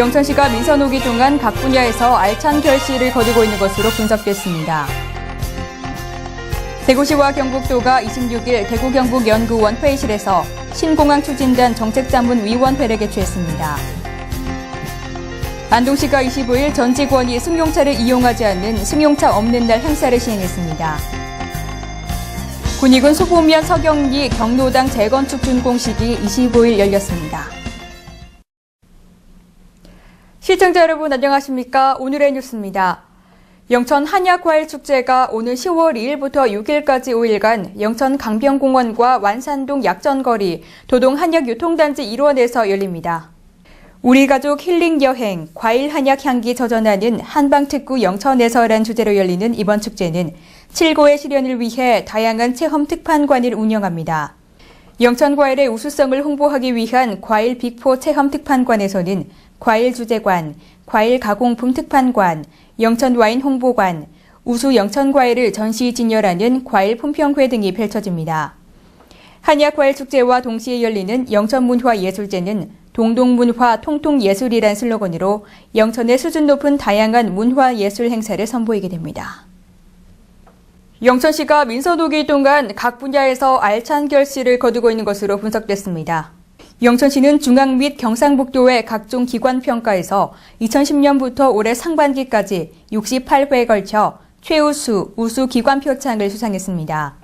영천시가 민선 오기 동안 각 분야에서 알찬 결실을 거두고 있는 것으로 분석됐습니다. 대구시와 경북도가 26일 대구 경북 연구원 회의실에서 신공항 추진단 정책자문위원회를 개최했습니다. 안동시가 25일 전 직원이 승용차를 이용하지 않는 승용차 없는 날 행사를 시행했습니다. 군익은 소보면 서경리 경로당 재건축 준공식이 25일 열렸습니다. 시청자 여러분 안녕하십니까? 오늘의 뉴스입니다. 영천 한약과일축제가 오늘 10월 2일부터 6일까지 5일간 영천 강변공원과 완산동 약전거리 도동 한약유통단지 일원에서 열립니다. 우리 가족 힐링 여행, 과일 한약 향기 젖어나는 한방특구 영천에서란 주제로 열리는 이번 축제는 7고의 실현을 위해 다양한 체험 특판관을 운영합니다. 영천 과일의 우수성을 홍보하기 위한 과일 빅포 체험 특판관에서는 과일 주제관, 과일 가공품 특판관, 영천 와인 홍보관, 우수 영천 과일을 전시 진열하는 과일 품평회 등이 펼쳐집니다. 한약 과일 축제와 동시에 열리는 영천 문화 예술제는 동동문화 통통예술이란 슬로건으로 영천의 수준 높은 다양한 문화 예술 행사를 선보이게 됩니다. 영천시가 민선 오기 동안 각 분야에서 알찬 결실을 거두고 있는 것으로 분석됐습니다. 영천시는 중앙 및 경상북도의 각종 기관 평가에서 2010년부터 올해 상반기까지 68회에 걸쳐 최우수, 우수 기관 표창을 수상했습니다.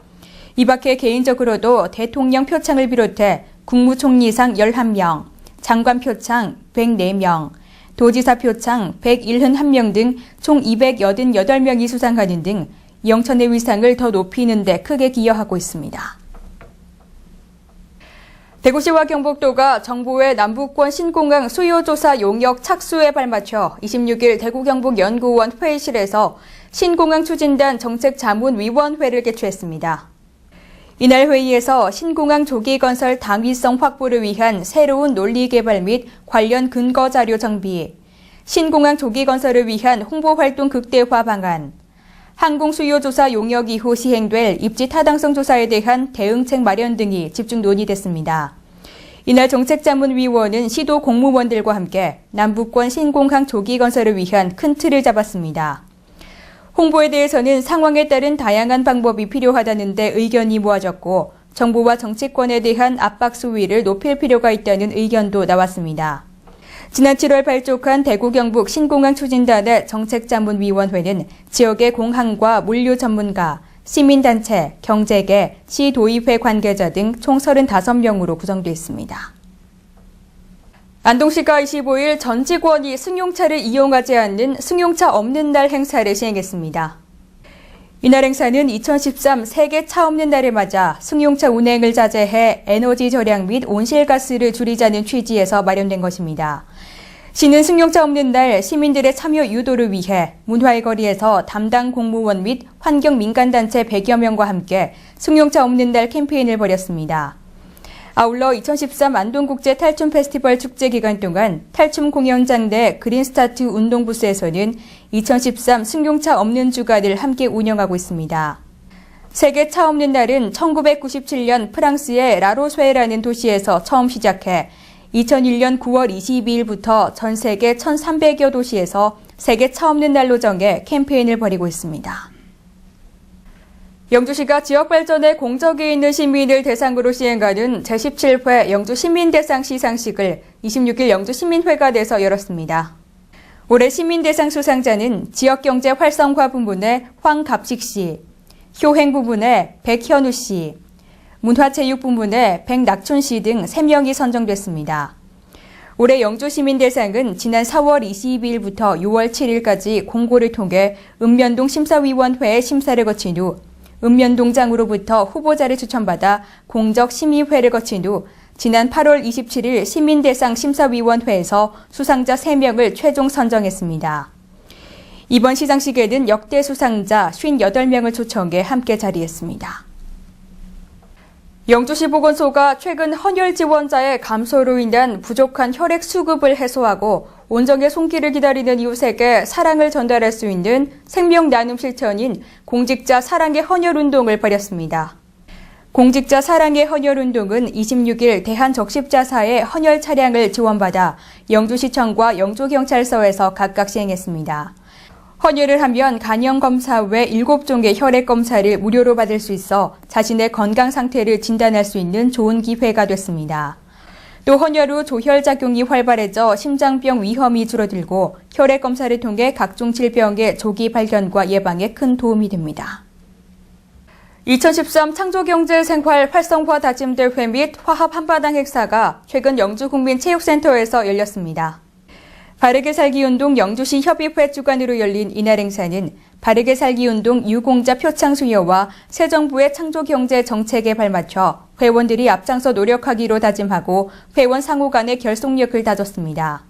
이 밖에 개인적으로도 대통령 표창을 비롯해 국무총리상 11명, 장관 표창 104명, 도지사 표창 171명 등 총 288명이 수상하는 등 영천의 위상을 더 높이는 데 크게 기여하고 있습니다. 대구시와 경북도가 정부의 남북권 신공항 수요조사 용역 착수에 발맞춰 26일 대구 경북 연구원 회의실에서 신공항 추진단 정책자문위원회를 개최했습니다. 이날 회의에서 신공항 조기 건설 당위성 확보를 위한 새로운 논리 개발 및 관련 근거 자료 정비, 신공항 조기 건설을 위한 홍보 활동 극대화 방안, 항공 수요 조사 용역 이후 시행될 입지 타당성 조사에 대한 대응책 마련 등이 집중 논의됐습니다. 이날 정책자문위원은 시도 공무원들과 함께 남북권 신공항 조기 건설을 위한 큰 틀을 잡았습니다. 홍보에 대해서는 상황에 따른 다양한 방법이 필요하다는데 의견이 모아졌고 정부와 정치권에 대한 압박 수위를 높일 필요가 있다는 의견도 나왔습니다. 지난 7월 발족한 대구 경북 신공항 추진단의 정책자문위원회는 지역의 공항과 물류 전문가, 시민단체, 경제계, 시도의회 관계자 등 총 35명으로 구성되어 있습니다. 안동시가 25일 전 직원이 승용차를 이용하지 않는 승용차 없는 날 행사를 시행했습니다. 이날 행사는 2013 세계 차 없는 날을 맞아 승용차 운행을 자제해 에너지 절약 및 온실가스를 줄이자는 취지에서 마련된 것입니다. 시는 승용차 없는 날 시민들의 참여 유도를 위해 문화의 거리에서 담당 공무원 및 환경 민간단체 100여 명과 함께 승용차 없는 날 캠페인을 벌였습니다. 아울러 2013 안동국제 탈춤 페스티벌 축제 기간 동안 탈춤 공연장 내 그린스타트 운동부스에서는 2013 승용차 없는 주간을 함께 운영하고 있습니다. 세계 차 없는 날은 1997년 프랑스의 라로스웨라는 도시에서 처음 시작해 2001년 9월 22일부터 전 세계 1,300여 도시에서 세계 차 없는 날로 정해 캠페인을 벌이고 있습니다. 영주시가 지역 발전에 공적이 있는 시민을 대상으로 시행하는 제17회 영주 시민대상 시상식을 26일 영주 시민회관에서 열었습니다. 올해 시민대상 수상자는 지역경제 활성화 부문의 황갑식 씨, 효행 부문의 백현우 씨, 문화체육 부문의 백낙춘 씨 등 3명이 선정됐습니다. 올해 영주시민대상은 지난 4월 22일부터 6월 7일까지 공고를 통해 읍면동 심사위원회의 심사를 거친 후 읍면동장으로부터 후보자를 추천받아 공적 심의회를 거친 후 지난 8월 27일 시민대상 심사위원회에서 수상자 3명을 최종 선정했습니다. 이번 시상식에는 역대 수상자 58명을 초청해 함께 자리했습니다. 영주시 보건소가 최근 헌혈 지원자의 감소로 인한 부족한 혈액 수급을 해소하고 온정의 손길을 기다리는 이웃에게 사랑을 전달할 수 있는 생명 나눔 실천인 공직자 사랑의 헌혈 운동을 벌였습니다. 공직자 사랑의 헌혈 운동은 26일 대한적십자사의 헌혈 차량을 지원받아 영주시청과 영주경찰서에서 각각 시행했습니다. 헌혈을 하면 간염 검사 외 7종의 혈액 검사를 무료로 받을 수 있어 자신의 건강 상태를 진단할 수 있는 좋은 기회가 됐습니다. 또 헌혈 후 조혈작용이 활발해져 심장병 위험이 줄어들고 혈액 검사를 통해 각종 질병의 조기 발견과 예방에 큰 도움이 됩니다. 2013 창조경제생활 활성화 다짐대회 및 화합 한바당 행사가 최근 영주국민체육센터에서 열렸습니다. 바르게 살기 운동 영주시 협의회 주관으로 열린 이날 행사는 바르게 살기 운동 유공자 표창 수여와 새 정부의 창조 경제 정책에 발맞춰 회원들이 앞장서 노력하기로 다짐하고 회원 상호 간의 결속력을 다졌습니다.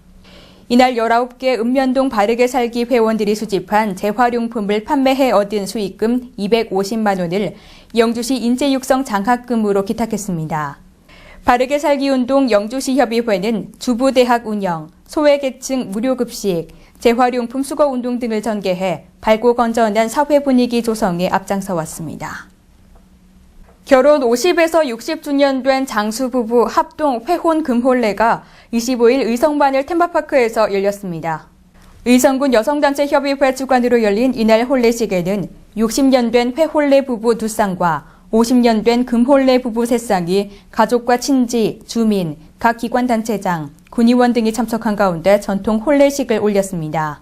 이날 19개 읍면동 바르게 살기 회원들이 수집한 재활용품을 판매해 얻은 수익금 250만 원을 영주시 인재육성 장학금으로 기탁했습니다. 바르게 살기 운동 영주시 협의회는 주부대학 운영, 소외계층 무료급식, 재활용품 수거 운동 등을 전개해 밝고 건전한 사회 분위기 조성에 앞장서 왔습니다. 결혼 50에서 60주년 된 장수 부부 합동 회혼 금혼례가 25일 의성마늘 테마파크에서 열렸습니다. 의성군 여성단체 협의회 주관으로 열린 이날 혼례식에는 60년 된 회혼례 부부 두 쌍과 50년 된 금혼례 부부 세 쌍이 가족과 친지, 주민, 각 기관단체장, 군의원 등이 참석한 가운데 전통 혼례식을 올렸습니다.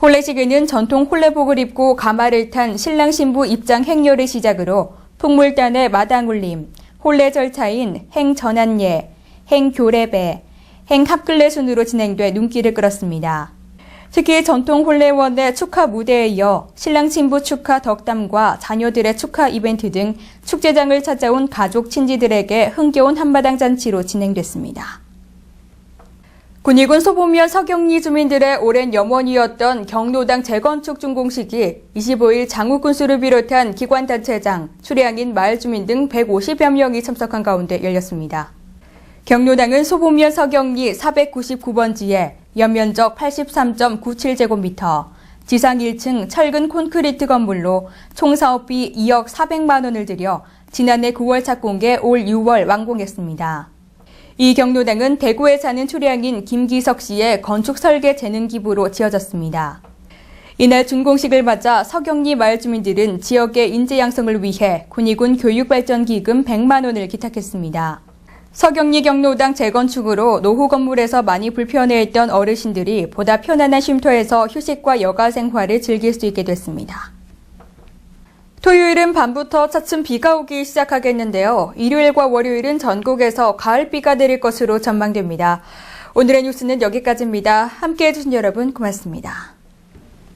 혼례식에는 전통 혼례복을 입고 가마를 탄 신랑 신부 입장 행렬을 시작으로 풍물단의 마당울림, 혼례 절차인 행전환예, 행교례배, 행합글례 순으로 진행돼 눈길을 끌었습니다. 특히 전통 혼례원의 축하 무대에 이어 신랑 신부 축하 덕담과 자녀들의 축하 이벤트 등 축제장을 찾아온 가족 친지들에게 흥겨운 한마당 잔치로 진행됐습니다. 군의군 소보면 서경리 주민들의 오랜 염원이었던 경로당 재건축 준공식이 25일 장우군수를 비롯한 기관단체장, 수량인 마을 주민 등 150여 명이 참석한 가운데 열렸습니다. 경로당은 소보면 서경리 499번지에 연면적 83.97제곱미터, 지상 1층 철근 콘크리트 건물로 총 사업비 2억 400만 원을 들여 지난해 9월 착공해 올 6월 완공했습니다. 이 경로당은 대구에 사는 초량인 김기석 씨의 건축 설계 재능 기부로 지어졌습니다. 이날 준공식을 맞아 서경리 마을 주민들은 지역의 인재 양성을 위해 군의군 교육발전기금 100만 원을 기탁했습니다. 서경리 경로당 재건축으로 노후 건물에서 많이 불편해했던 어르신들이 보다 편안한 쉼터에서 휴식과 여가 생활을 즐길 수 있게 됐습니다. 토요일은 밤부터 차츰 비가 오기 시작하겠는데요. 일요일과 월요일은 전국에서 가을비가 내릴 것으로 전망됩니다. 오늘의 뉴스는 여기까지입니다. 함께 해주신 여러분 고맙습니다.